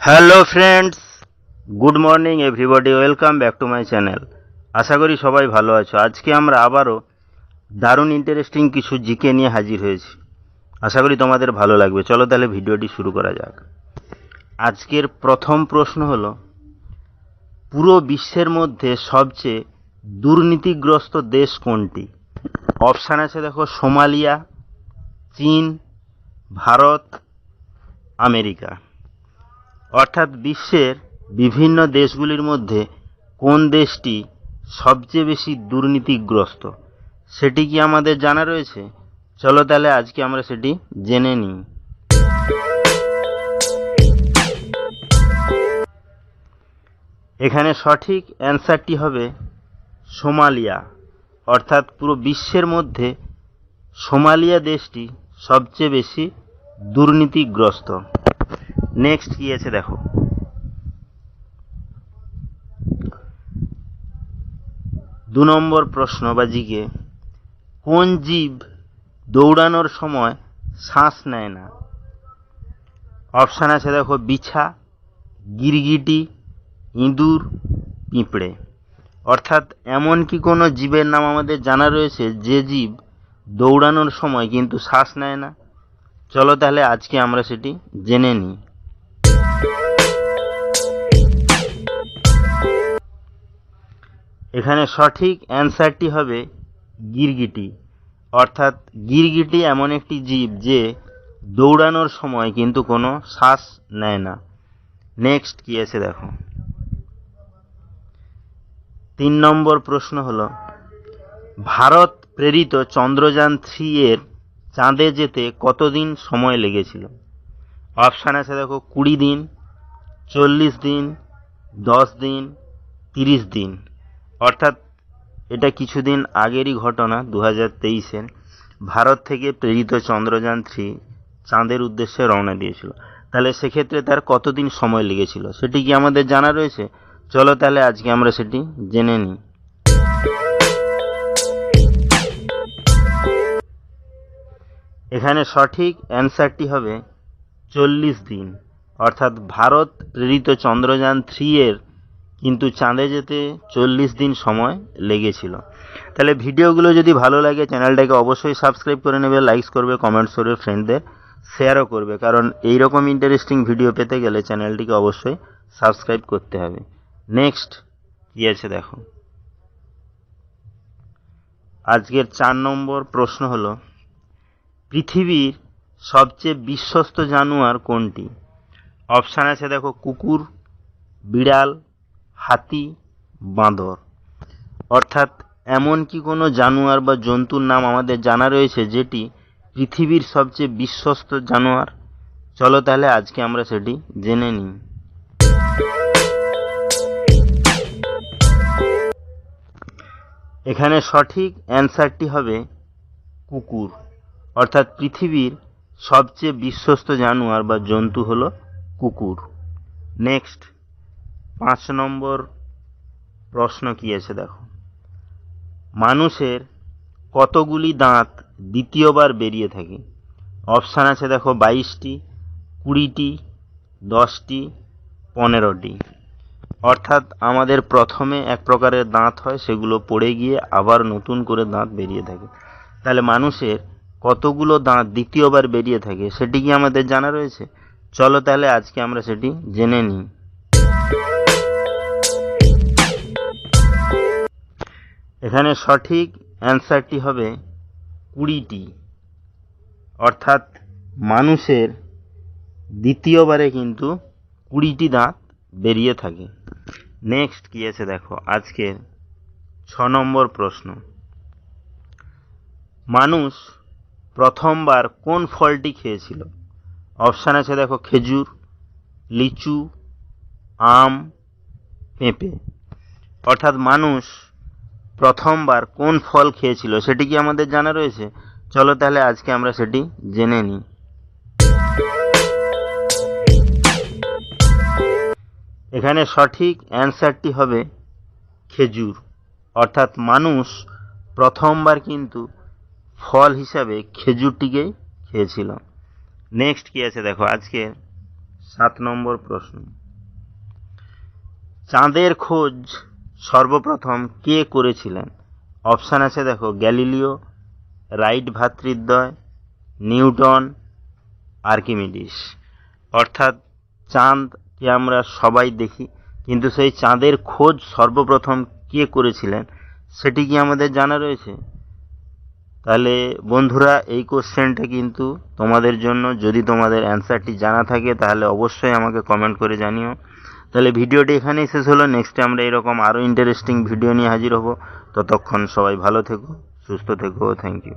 Hello friends good morning everybody welcome back to my channel আশা করি সবাই ভালো আছো। আজকে আমরা আবারও দারুণ ইন্টারেস্টিং কিছু জিকে নিয়ে হাজির হয়েছি। আশা করি তোমাদের ভালো লাগবে। চলো তাহলে ভিডিওটি শুরু করা যাক। আজকের প্রথম প্রশ্ন হলো, পুরো বিশ্বের মধ্যে সবচেয়ে দুর্নীতিগ্রস্ত দেশ কোনটি? অপশান আছে দেখো, সোমালিয়া, চীন ভারত, আমেরিকা। অর্থাৎ বিশ্বের বিভিন্ন দেশগুলির মধ্যে কোন দেশটি সবচেয়ে বেশি দুর্নীতিগ্রস্ত, সেটি কি আমাদের জানা রয়েছে? চলো তাহলে আজকে আমরা সেটি জেনে নিই। এখানে সঠিক অ্যান্সারটি হবে সোমালিয়া, অর্থাৎ পুরো বিশ্বের মধ্যে সোমালিয়া দেশটি সবচেয়ে বেশি দুর্নীতিগ্রস্ত। নেক্সট কি আছে দেখো। দু নম্বর প্রশ্ন বা জিকে কোন জীব দৌড়ানোর সময় শ্বাস নেয় না? অপশান আছে দেখো, বিছা, গিরগিটি, ইঁদুর, পিঁপড়ে। অর্থাৎ এমন কি কোনো জীবের নাম আমাদের জানা রয়েছে যে জীব দৌড়ানোর সময় কিন্তু শ্বাস নেয় না। চলো তাহলে আজকে আমরা সেটি জেনে নিই। এখানে সঠিক অ্যান্সারটি হবে গিরগিটি। অর্থাৎ গিরগিটি এমন একটি জীব যে দৌড়ানোর সময় কিন্তু কোনো শ্বাস নেয় না। নেক্সট কি আছে দেখো। তিন নম্বর প্রশ্ন হলো, ভারত প্রেরিত চন্দ্রযান থ্রি এর চাঁদে যেতে কতদিন সময় লেগেছিল? অপশান আছে দেখো, কুড়ি দিন, চল্লিশ দিন, দশ দিন, তিরিশ দিন। অর্থাৎ এটা কিছুদিন আগেরই ঘটনা দু হাজার তেইশের। ভারত থেকে প্রেরিত চন্দ্রযান থ্রি চাঁদের উদ্দেশ্যে রওনা দিয়েছিল। তাহলে সেক্ষেত্রে তার কতদিন সময় লেগেছিল? সেটি কি আমাদের জানা রয়েছে? চলো তাহলে আজকে আমরা সেটি জেনে নিই। এখানে সঠিক অ্যান্সারটি হবে চল্লিশ দিন। অর্থাৎ ভারত প্রেরিত চন্দ্রযান থ্রি এর কিন্তু চাঁদে যেতে চল্লিশ দিন সময় লেগেছিল। তাহলে ভিডিওগুলো যদি ভালো লাগে, চ্যানেলটাকে অবশ্যই সাবস্ক্রাইব করে নেবে লাইকস করবে কমেন্টস করবে ফ্রেন্ডদের শেয়ারও করবে। কারণ এই রকম ইন্টারেস্টিং ভিডিও পেতে গেলে চ্যানেলটিকে অবশ্যই সাবস্ক্রাইব করতে হবে। নেক্সট কী আছে দেখো? আজকের চার নম্বর প্রশ্ন হলো পৃথিবীর সবচেয়ে বিশ্বস্ত জানোয়ার কোনটি? অপশান আছে দেখো, কুকুর, বিড়াল, হাতি, বাঁদর। অর্থাৎ এমন কি কোনো জানোয়ার বা জন্তুর নাম আমাদের জানা রয়েছে যেটি পৃথিবীর সবচেয়ে বিশ্বস্ত জানোয়ার? চলো তাহলে আজকে আমরা সেটি জেনে নিই। এখানে সঠিক অ্যান্সারটি হবে কুকুর। অর্থাৎ পৃথিবীর সবচেয়ে বিশ্বস্ত জানোয়ার বা জন্তু হল কুকুর। নেক্সট পাঁচ নম্বর প্রশ্ন কি আছে দেখো। মানুষের কতগুলি দাঁত দ্বিতীয়বার বেরিয়ে থাকে? অপশান আছে দেখো বাইশটি, কুড়িটি, দশটি, পনেরোটি। অর্থাৎ আমাদের প্রথমে এক প্রকারের দাঁত হয়, সেগুলো পড়ে গিয়ে আবার নতুন করে দাঁত বেরিয়ে থাকে। তাহলে মানুষের কতগুলো দাঁত দ্বিতীয়বার বেরিয়ে থাকে, সেটি কি আমাদের জানা রয়েছে? চলো তাহলে আজকে আমরা সেটি জেনে নিই। এখানে সঠিক অ্যান্সারটি হবে কুড়িটি। অর্থাৎ মানুষের দ্বিতীয়বারে কিন্তু কুড়িটি দাঁত বেরিয়ে থাকে। নেক্সট কী আছে দেখো, আজকের ছ নম্বর প্রশ্ন। মানুষ প্রথমবার কোন ফলটি খেয়েছিল? অপশান আছে দেখো খেজুর, লিচু, আম, পেঁপে। অর্থাৎ মানুষ প্রথমবার কোন ফল খেয়েছিল, সেটি কি আমাদের জানা রয়েছে? চলো তাহলে আজকে আমরা সেটি জেনে নিই। এখানে সঠিক অ্যান্সারটি হবে খেজুর। অর্থাৎ মানুষ প্রথমবার কিন্তু ফল হিসাবে খেজুরটিকে খেয়েছিল নেক্সট কি আছে দেখো, আজকে সাত নম্বর প্রশ্ন। চাঁদের খোঁজ সর্বপ্রথম কে করেছিলেন? অপশান আছে দেখো, গ্যালিলিও, রাইট ভ্রাতৃদ্বয় নিউটন, আর্কিমিডিস। অর্থাৎ চাঁদকে আমরা সবাই দেখি, কিন্তু সেই চাঁদের খোঁজ সর্বপ্রথম কে করেছিলেন, সেটি কি আমাদের জানা রয়েছে? তাহলে বন্ধুরা, এই কোশ্চেনটা কিন্তু তোমাদের জন্য। যদি তোমাদের অ্যান্সারটি জানা থাকে, তাহলে অবশ্যই আমাকে কমেন্ট করে জানিও। তাহলে ভিডিওটি এখানেই শেষ হলো। নেক্সটে আমরা এরকম আরও ইন্টারেস্টিং ভিডিও নিয়ে হাজির হব। ততক্ষণ সবাই ভালো থেকো, সুস্থ থেকো। Thank you